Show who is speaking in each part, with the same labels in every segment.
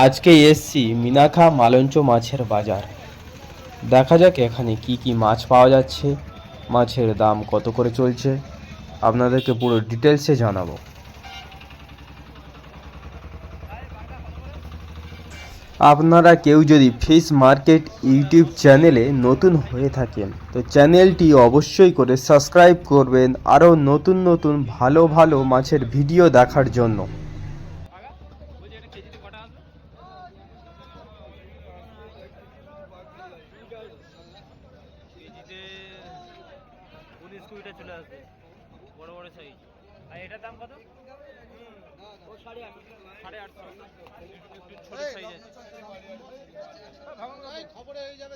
Speaker 1: আজকে এসছি মিনাখা মালঞ্চ মাছের বাজার। দেখা যাক এখানে কি কি মাছ পাওয়া যাচ্ছে, মাছের দাম কত করে চলছে, আপনাদেরকে পুরো ডিটেলসে জানাব। আপনারা কেউ যদি ফিশ মার্কেট ইউটিউব চ্যানেলে নতুন হয়ে থাকেন, তো চ্যানেলটি অবশ্যই করে সাবস্ক্রাইব করবেন আরও নতুন নতুন ভালো ভালো মাছের ভিডিও দেখার জন্য
Speaker 2: কেজিতে উনিশ কুড়িটা চলে আসবে বড় বড় সাইজ আর এটার দাম কত সাড়ে আটশো একটু ছোট সাইজ আছে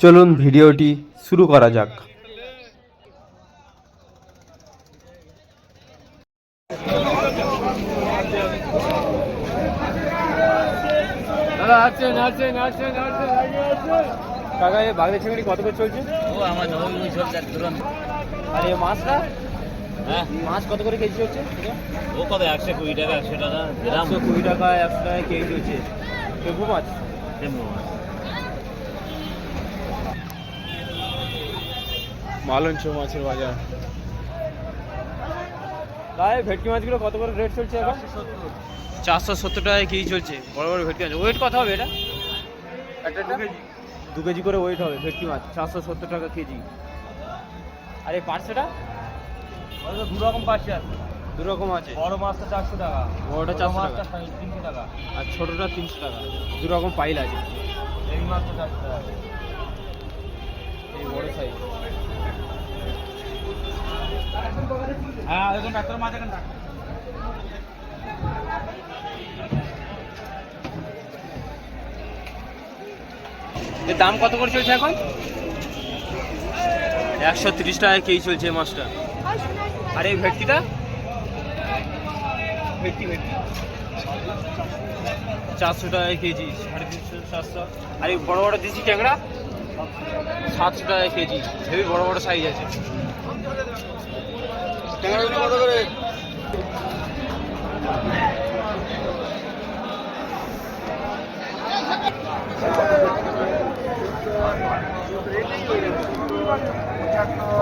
Speaker 1: চলুন ভিডিওটি শুরু করা যাক।
Speaker 2: দাদা আছেন আছেন আছেন আছেন কাকা এই বাগদা চিংড়ি কত করে চলছে?
Speaker 3: ও আমার নবমী চলছে তুরন্ত
Speaker 2: আর এই মাছটা?
Speaker 3: হ্যাঁ।
Speaker 2: মাছ কত করে কেজি হচ্ছে
Speaker 3: ও কবে একশো কুড়ি টাকা একশো টাকা
Speaker 2: একশো কুড়ি টাকা একশো টাকা কেজি হচ্ছে টেম্পু মাছ?
Speaker 3: টেম্পো মাছ।
Speaker 1: মালঞ্চ মাছের বাজার।
Speaker 2: গায়ে ভেটকি মাছগুলো কত করে রেট চলছে এখন? চারশো সত্তর টাকায় কেজি চলছে বড় বড় ভেটকি মাছ। ওয়েট কত হবে এটা? একটা দু কেজি। করে ওয়েট হবে ভেটকি মাছ চারশো সত্তর টাকা কেজি। আর এই পার্সেটা? দু রকম পার্সে আছে দু রকম আছে। বড় মাছটা চারশো টাকা বড়টা চারশো টাকা। তিনশো টাকা। আর ছোটটা তিনশো টাকা। দু রকম পাইল আছে। এই মাছটা চারশো টাকা। এই বড় সাইজ হ্যাঁ এখন ডাক্তার মাছ এখন দাম কত করে চলছে এখন? একশো তিরিশ টাকা কেজি চলছে মাছটা। আর এই ভেটকিটা? ভেটকি ভেটকি। চারশো টাকায় কেজি সাড়ে তিনশো চারশো আর এই বড় বড় দেশি ট্যাংরা? সাতশো টাকায় কেজি হেবি বড় বড় সাইজ আছে। ট্যাংরাগুলো কত করে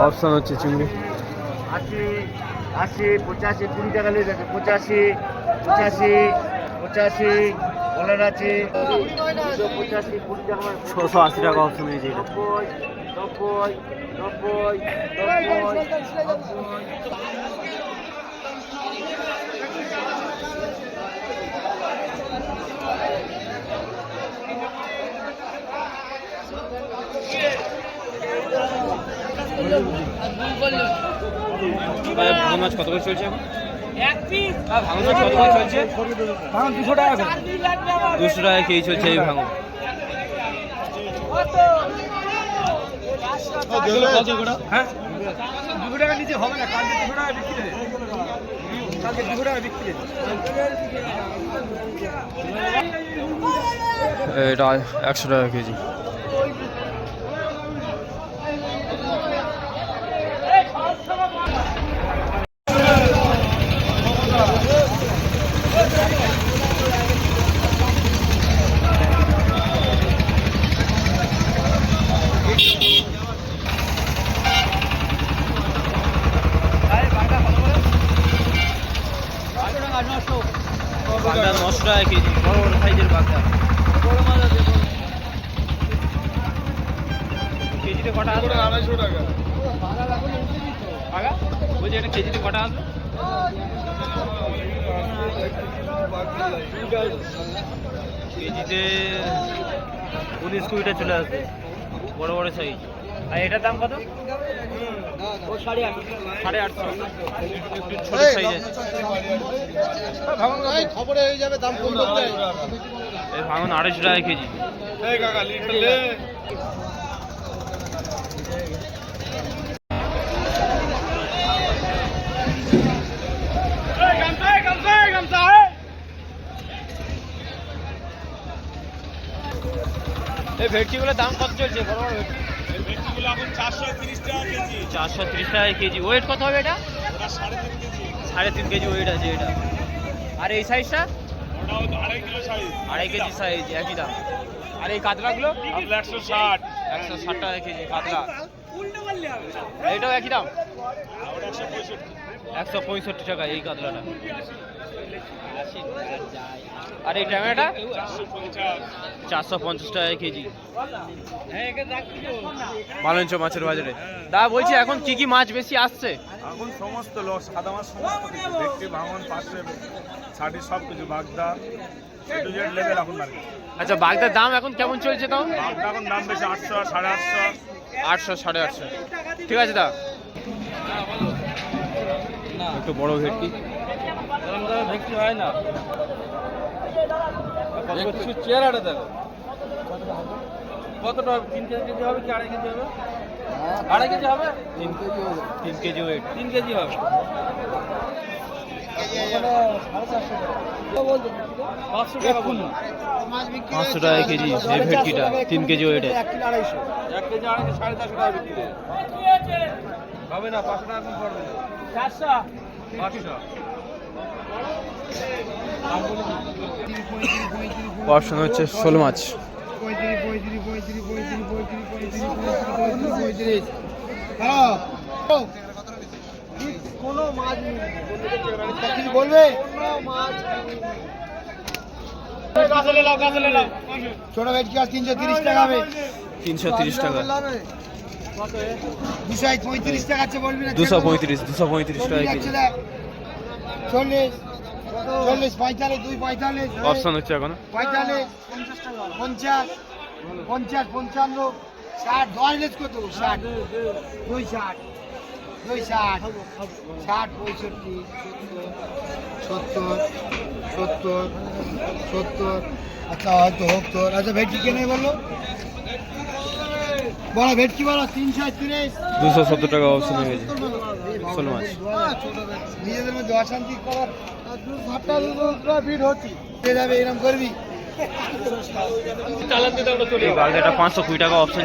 Speaker 1: অপশন হচ্ছে চিংড়ি।
Speaker 4: আশি আশি পঁচাশি কুড়ি টাকা লেগে আছে পঁচাশি পঁচাশি পঁচাশি বলার আছে। পঁচাশি কুড়ি টাকা
Speaker 2: ছশো আশি টাকা অপশন হয়েছে এটা।
Speaker 4: নব্বই নব্বই
Speaker 2: ভাই, ভাঙন মাছ কত করে চলছে এখন? ভাঙন মাছ কত করে চলছে? দুশো টাকা দুশো টাকা কেজি চলছে এই ভাঙন।
Speaker 1: এটা একশো টাকা কেজি
Speaker 2: বাগদা নশো টাকা কেজি বড় বড় সাইজের বাগদা কেজিতে কটা আসবে আড়াইশো টাকা আগা বলছি এটা কেজিতে কটা আসবে কেজিতে উনিশ কুড়িটা চলে আসবে। বড় বড় সাইজ আর এটার দাম কত? সাড়ে আটশো। সাড়ে আটশো। একটু ছোট সাইজ আছে
Speaker 4: খবরে হয়ে যাবে দাম কম
Speaker 2: এই ভাঙন আড়াইশো টাকা কেজি। এই ভেটকিগুলোর দাম কত চলছে? বড় বড় ভেটকি। চারশো তিরিশ টাকা কেজি। ওয়েট কত হবে এটা? সাড়ে তিন কেজি। ওয়েট আছে এটা। আর এই সাইজটা আড়াই কেজি সাইজ একই দাম। আর এই কাতলাগুলো?
Speaker 5: একশো ষাট।
Speaker 2: একশো ষাট টাকা কেজি কাতলা। এইটাও একই দাম? একশো পঁয়ষট্টি। টাকা এই কাতলাটা। আর এই ট্যামেটা চারশো পঞ্চাশ টাকা কেজি। মালঞ্চ মাছের বাজারে। দা বলছি এখন কি কি মাছ বেশি আসছে?
Speaker 5: এখন সমস্ত লোক সাদা মাছ সমস্ত কিছু ভেটকি ভাঙন পাশে ছাটি সব কিছু বাগদা লেভেল এখন
Speaker 2: আচ্ছা বাগদার দাম এখন কেমন চলছে তাও?
Speaker 5: বাগদা এখন দাম বেশি আটশো সাড়ে আটশো।
Speaker 2: আটশো সাড়ে আটশো। ঠিক আছে দা। একটু বড় ভেটকি।
Speaker 3: ভেটকি হয় না। একটু চেয়ারাটা দেখো কতটা হবে? তিন কেজি হবে কি আড়াই কেজি হবে? আড়াই কেজি হবে?
Speaker 2: তিন কেজি তিন কেজি ওয়েট।
Speaker 3: তিন কেজি হবে। পাঁচশো টাকা বলুন।
Speaker 2: পাঁচশো টাকা কেজি এই ভেটকিটা তিন কেজি ওয়েটে।
Speaker 3: এক কেজি আড়াইশো সাড়ে চারশো টাকা বিক্রি হবে। না? পাঁচশো টাকা কম পড়বে। চারশো পাঁচশো।
Speaker 2: অপশন হচ্ছে শোল মাছ।
Speaker 4: ছোট ভেটকি আর তিনশো তিরিশ টাকা। হবে
Speaker 2: তিনশো তিরিশ টাকা
Speaker 4: দুশো পঁয়ত্রিশ টাকা আছে বলবি না
Speaker 2: দুশো পঁয়ত্রিশ দুশো পঁয়ত্রিশ টাকা
Speaker 4: চল্লিশ। চল্লিশ পঁয়তাল্লিশ দুই পঁয়তাল্লিশ
Speaker 2: অপশন হচ্ছে এখন?
Speaker 4: পঁয়তাল্লিশ পঞ্চাশ পঞ্চাশ পঞ্চান্ন ষাট দশ লেস কত ষাট। দুই ষাট দুই ষাট ষাট পঁয়ষট্টি সত্তর সত্তর সত্তর আচ্ছা হয়তো সত্তর আচ্ছা ভেটকি কেনে বলো ভেটকি বলো তিনশো তিরিশ
Speaker 2: দুশো সত্তর টাকা অপশন হয়ে গেছে। শোল মাছ।
Speaker 4: নিজেদের মধ্যে অশান্তি করার। সাতটা ভিড় হচ্ছে যাবে এরকম করবি
Speaker 2: এই বাগদাটা পাঁচশো কুড়ি টাকা অপশন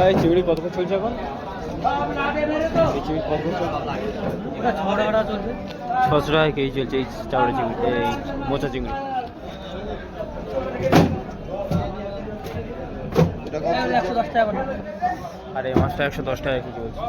Speaker 2: তাই চিংড়ি কত করে চলছে এখন। এই চিংড়ি কত চলছে। ছশো টাকা কেজি চলছে, এই চাউড়া চিংড়ি, এই মোচা চিংড়ি। আর এই মাছটা একশো দশ টাকা কেজি বলছে।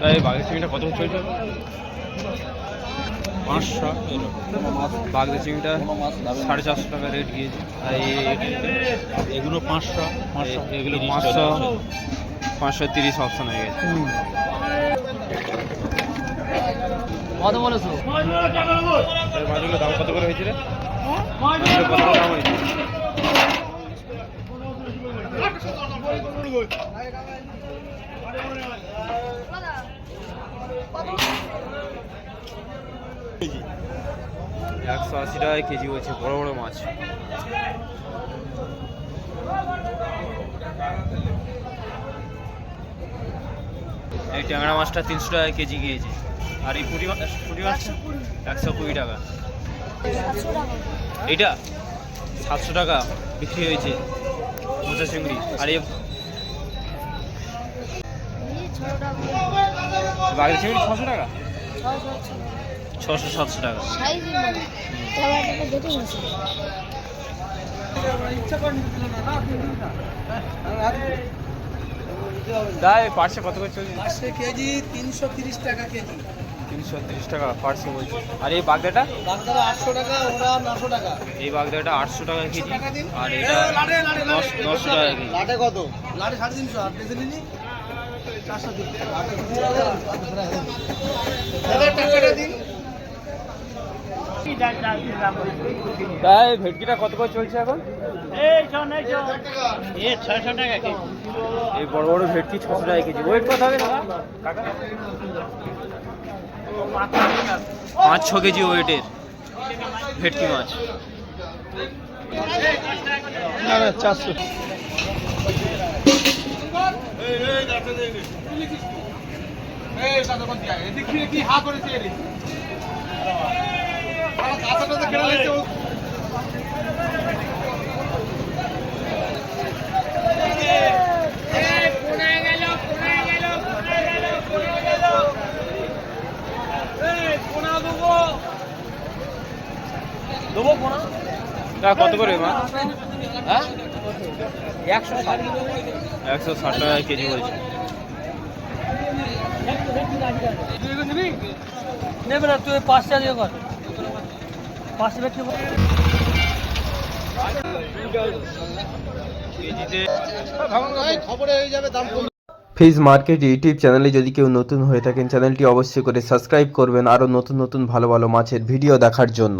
Speaker 2: তাই বাঘের চিংড়িটা কত করে চলছে। পাঁচশো। বাগদা চিংড়িটা সাড়ে চারশো টাকা রেট গিয়েছে। আর এগুলো পাঁচশো পাঁচশো এগুলো পাঁচশো পাঁচশো তিরিশ অপশন হয়ে গেছে।
Speaker 3: কত বলেছ?
Speaker 2: এই মাছগুলোর দাম কত করে হয়েছে হয়েছে একশো আশি টাকায় কেজি বলছে বড় বড় মাছ। এই ট্যাংরা মাছটা তিনশো টাকা কেজি গিয়েছে। আর এই পুঁটি মাছ পুঁটি মাছটা একশো কুড়ি টাকা। এইটা সাতশো টাকা বিক্রি হয়েছে মোচা চিংড়ি। আর এই চিংড়ি ছশো টাকা? ছশো সাতশো টাকা। দাই পার্সে কত করে চলছে?
Speaker 6: পাঁচশো কেজি তিনশো তিরিশ টাকা কেজি।
Speaker 2: তিনশো তিরিশ টাকা পার্সে বলছে। আর এই বাগদাটা?
Speaker 6: বাগদারা আটশো টাকা ওরা নশো টাকা।
Speaker 2: এই বাগদাটা আটশো টাকা কেজি। আর এটা
Speaker 6: লাটে, লাটে, লাটে,
Speaker 2: নশো টাকা কেজি।
Speaker 6: লাটে কত? লাটে সাড়ে তিনশো আর বেশি নিলি
Speaker 2: ভেটকিটা কত করে চলছে এখন? এই বড় বড় ভেটকি ছশো টাকা কেজি। ওয়েট কত হবে দাদা। কাকা? পাঁচ ছ কেজি ওয়েটের ভেটকি মাছ।
Speaker 6: চারশো। কি
Speaker 2: কত করে মা? হ্যাঁ? একশো ষাট। একশো ষাট টাকা কেজি বলছে।
Speaker 6: নেবে না তুই পাঁচটা দিয়ে কর। পাঁচটা ব্যক্তি হয়ে
Speaker 1: ফেস মার্কেট ইউটিউব চ্যানেলে যদি কেউ নতুন হয়ে থাকেন চ্যানেলটি অবশ্যই করে সাবস্ক্রাইব করবেন আরও নতুন নতুন ভালো ভালো মাছের ভিডিও দেখার জন্য।